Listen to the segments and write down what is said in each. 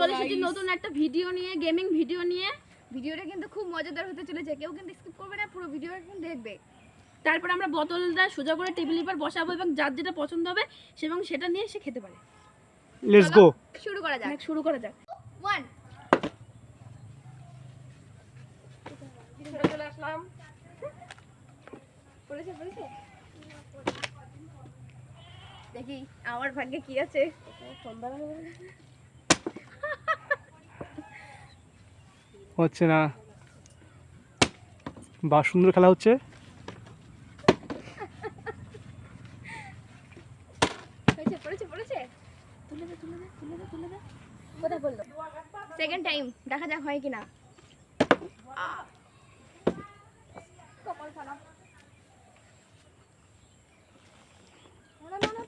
চলে এসেছি নতুন একটা ভিডিও নিয়ে গেমিং ভিডিও নিয়ে। ভিডিওটা কিন্তু খুব মজাদার হতে চলেছে। কেউ কিন্তু স্কিপ করবে না পুরো ভিডিওটা কিন্তু দেখবে। তারপর আমরা বোতলটা সোজা করে টেবিলের উপর বসাবো এবং যার যেটা পছন্দ হবে সে এবং সেটা নিয়ে সে খেতে পারে। লেটস গো শুরু করা যাক। শুরু করা যাক। ওয়ান চলে আসলাম। পড়েছে পড়েছে? দেখি আমার ভাগ্যে কি আছে? হচ্ছে না। বা সুন্দর খেলা হচ্ছে। সেকেন্ড টাইম দেখা যাক হয় কিনা।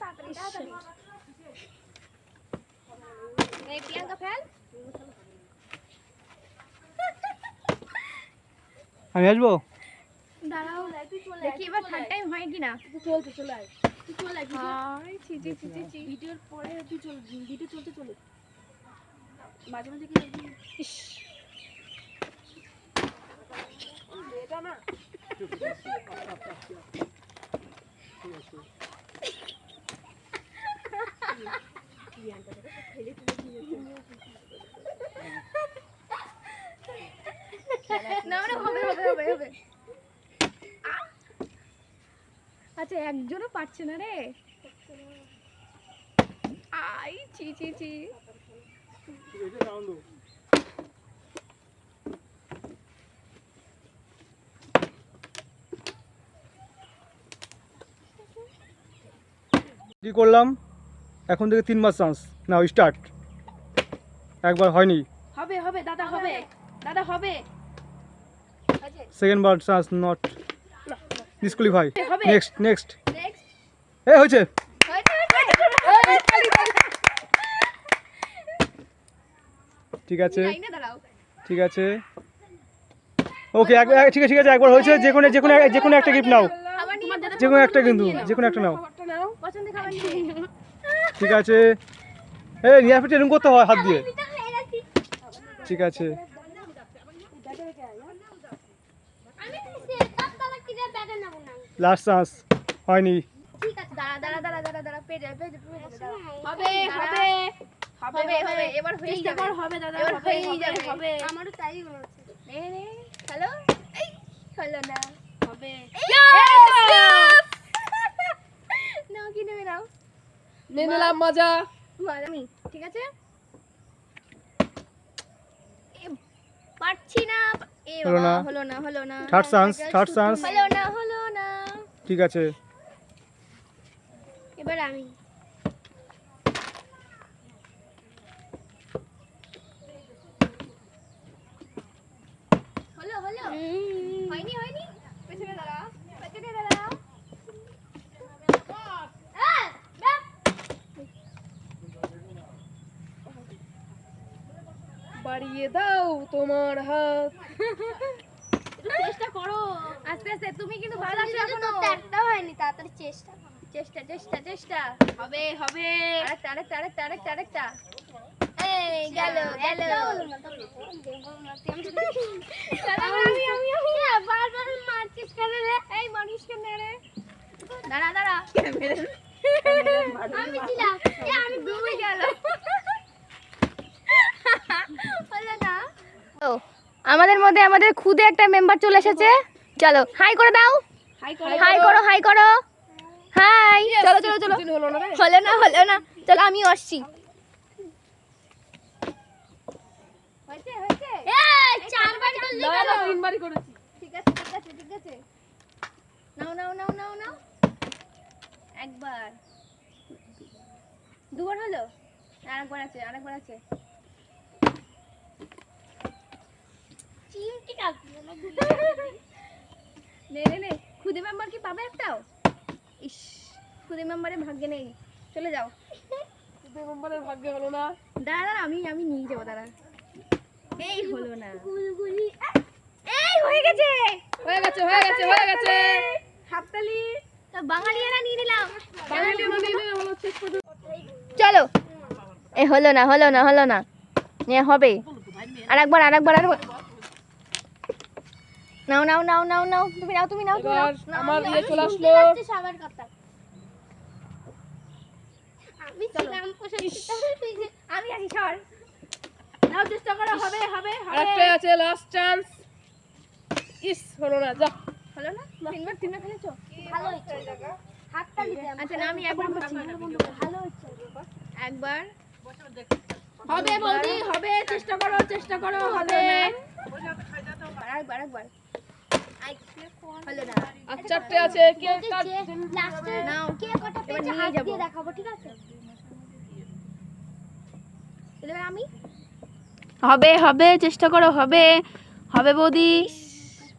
তাড়াতাড়ি, তাড়াতাড়ি। প্রিয়াঙ্কা ফেল। আমি আসব? দাঁড়াও দেখি এবার থার্ড টাইম হয় কিনা চলছে চলে আয়। তুই চলে আয় ছি ছি ছি ছি ছি। ভিডিওর পরে তুই চল ভিডিও চলতে চলে। মাঝে মাঝে কি ইস। না না মানে হবে হবে হবে হবে আহ! আচ্ছা একজনও পারছে না রে। আই ছি ছি ছি। কি করলাম? এখন থেকে তিন মাস চান্স না স্টার্ট একবার হয়নি। হবে হবে দাদা হবে। দাদা হবে। আছে সেকেন্ড বার চান্স নট ডিসকুয়ালিফাই হবে। নেক্সট নেক্সট নেক্সট এ হয়েছে। ঠিক আছে। ঠিক আছে। ওকে ঠিক আছে ঠিক আছে একবার হয়েছে যে কোনো যে কোনো যে কোনো একটা গিফট নাও। নিয়ে যে কোনো একটা কিন্তু যে কোনো একটা নাও। খাবারটা নাও। পছন্দের নিয়ে। ঠিক আছে। এই রিয়াফিট এরকম করতে হয় হাত দিয়ে। ঠিক আছে। লাস্ট চান্স হয়নি। ঠিক আছে দাঁড়া দাঁড়া দাঁড়া দাঁড়া দাঁড়া পেয়ে যাবে পেয়ে যাবে, পেয়ে যাবে, দাঁড়া। হবে হবে হবে হবে এবার হয়ে যাবে। হবে দাদা এবার হবে যাবে। হবে। আমারও তাই মনে হচ্ছে। নে নে হ্যালো এই হলো না। হবে। নাও কি নেবে নাও। নিয়ে নিলাম মজা। আমি ঠিক আছে? পারছি না। এ হলো না। হলো না হলো না third chance. হলো না হলো না। ঠিক আছে। এবার আমি। হলো হলো। হয়নি হয়নি। পেছনে দাঁড়াও। পেছনে দাঁড়াও। বাড়িয়ে দাও তোমার হাত। চেষ্টা করো। আস্তে আস্তে তুমি কিন্তু ভালো আছো এখনও একটা হয়নি তাড়াতাড়ি চেষ্টা চেষ্টা চেষ্টা চেষ্টা। হবে হবে। আরেকটা আরেকটা আরেকটা আরেকটা আরেকটা। এই গেল গেল। আমি আমি আমি বারবার মারছিস কেন রে? এই মানুষ কেন রে দাঁড়া দাঁড়া। আমি ছিলাম। এ আমি ডুবে গেল হলো না ও। আমাদের মধ্যে আমাদের খুদে একটা মেম্বার চলে এসেছে। চলো হাই করে দাও। হাই করে হাই করো হাই চলো চলো চলো। হলো না হলো না চলো আমিও আসছি। একবার। দুবার হলো? আরেকবার আছে আরেকবার আছে। নে নে নে। খুদে মেম্বার কি পাবে একটাও? ইস খুদে মেম্বারে ভাগ্যে নেই। চলে যাও। নম্বরের ভাগ্য হলো না। দাঁড়া আমি আমি নিয়ে যাব দাঁড়া। এই হলো না। গুলগুলি এই হয়ে গেছে। হয়ে গেছে হয়ে গেছে হয়ে গেছে। হাততালি। তা বাঙালিয়ারা নিয়ে নিলাম। বাঙালি হলো শেষ পর্যন্ত চলো। এ হলো না হলো না হলো না। নে হবে। আর একবার আর একবার আর একবার। নাও নাও নাও নাও নাও তুমি নাও তুমি নাও তুমি নাও। এবার আমার ইয়ে চলে আসলো। সবার কথা। আমি ছিলাম আমি আছি সর। নাও চেষ্টা করো হবে হবে হবে। আরেকটাই আছে লাস্ট চান্স ইস হলো না যা। হলো না? তিনবার তিনবার খেলেছো ভালো হচ্ছে হাতটা দিতে আচ্ছা না আমি একবার করছি ভালো হচ্ছে একবার। হবে বৌদি হবে। চেষ্টা করো চেষ্টা করো হবে। হলো না আর চারটে আছে কে কার লাস্টে নাও। কে কটা পেয়েছে? হাত দিয়ে দেখাবো ঠিক আছে? এবার আমি? হবে হবে চেষ্টা করো হবে। হবে বৌদি।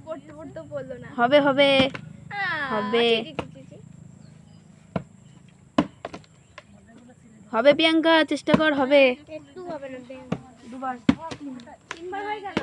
পড়তে পড়তে বলল না। হবে হবে। হবে। হবে প্রিয়াঙ্কা চেষ্টা কর হবে। একটু হবে না দুবার। তিনবার হয়ে গেল?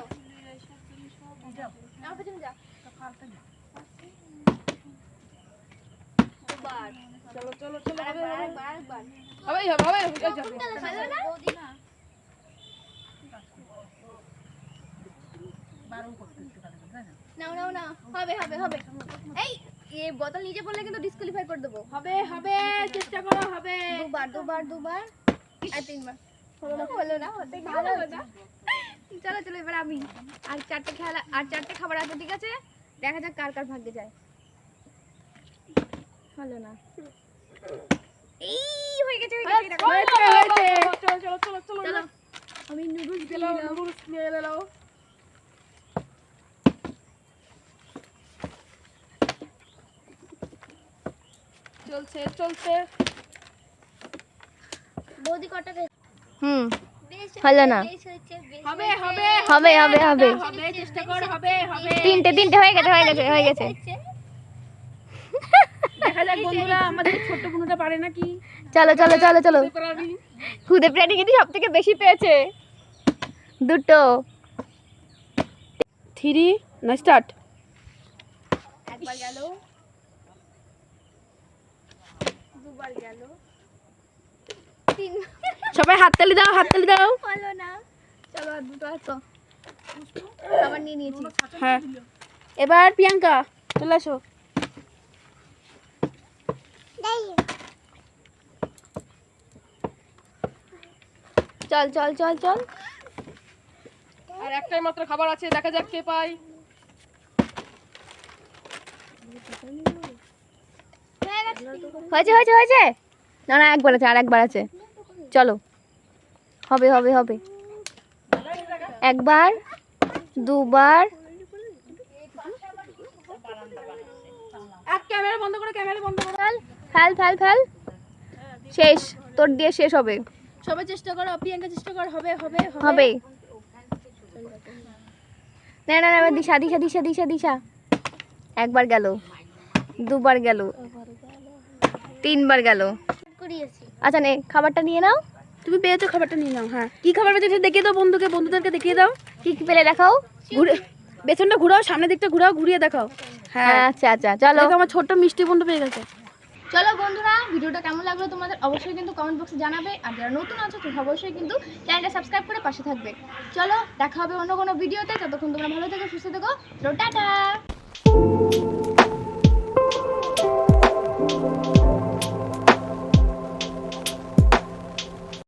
বোতল নিচে পড়লে কিন্তু ডিসকোয়ালিফাই করে দেবো হবে হবে চেষ্টা করো হবে দুবার দুবার দুবার না চলো চলো, এবার আমি আর চারটে খেলা আর চারটে খাবার আছে, ঠিক আছে? দেখা যাক কার কার ভাগ্যে যায়। হলো না। এই হয়ে গেছে হয়ে গেছে দেখো। হয়েছে হয়েছে। চলো চলো চলো চলো চলো আমি নুডলস গেলো নুডলস নিয়ে চলছে চলছে। বৌদি কটা হুম। হলো না। হবে হবে হবে। হবে হবে। চেষ্টা কর হবে হবে। তিনটে তিনটে হয়ে গেছে হয়ে গেছে হয়ে গেছে। দেখা যাক বন্ধুরা আমাদের ছোট্ট বোনটা পারে নাকি? চলো চলো চলো চলো। খুদে প্রাণী কিন্তু সব থেকে বেশি পেয়েছে। দুটো। থ্রি না স্টার্ট। একবার গেল। দুবার গেল। সবাই হাততালি দাও হাততালি দাও। হলো না। চলো আর দুটো আছে আবার নিয়ে নিয়েছি। হ্যাঁ। এবার প্রিয়াঙ্কা চলে আসো চল চল চল চল। আর একটাই মাত্র খাবার আছে দেখা যাক কে পাই হয়েছে হয়েছে হয়েছে? না না একবার আছে আর একবার আছে। চলো। হবে হবে হবে। একবার দুবার। এক ক্যামেরা বন্ধ করো ক্যামেরা বন্ধ করো। Fail fail fail fail. শেষ তোর দিয়ে শেষ হবে। সবাই চেষ্টা করো প্রিয়াঙ্কা চেষ্টা কর হবে হবে হবে। না না না দিশা দিশা দিশা দিশা দিশা। একবার গেল দুবার গেল তিনবার গেল। আচ্ছা নে খাবারটা নিয়ে নাও। তুমি পেয়েছ খাবারটা নিয়ে নাও হ্যাঁ। কি খাবার পেয়েছ দেখিয়ে দাও বন্ধুকে বন্ধুদেরকে দেখিয়ে দাও। কি কি পেলে দেখাও। ঘুরে পেছনটা ঘুরাও সামনের দিকটা ঘুরাও ঘুরিয়ে দেখাও। হ্যাঁ আচ্ছা আচ্ছা চলো। দেখো আমার ছোট্ট মিষ্টি বন্ধু পেয়ে গেছে। চলো বন্ধুরা ভিডিওটা কেমন লাগল তোমাদের অবশ্যই কিন্তু কমেন্ট বক্সে জানাবে। আর যারা নতুন আছো তো অবশ্যই কিন্তু চ্যানেলটা সাবস্ক্রাইব করে পাশে থাকবে। চলো দেখা হবে অন্য কোনো ভিডিওতে ততক্ষণ তোমরা ভালো থেকো সুস্থ থেকো। চলো টাটা!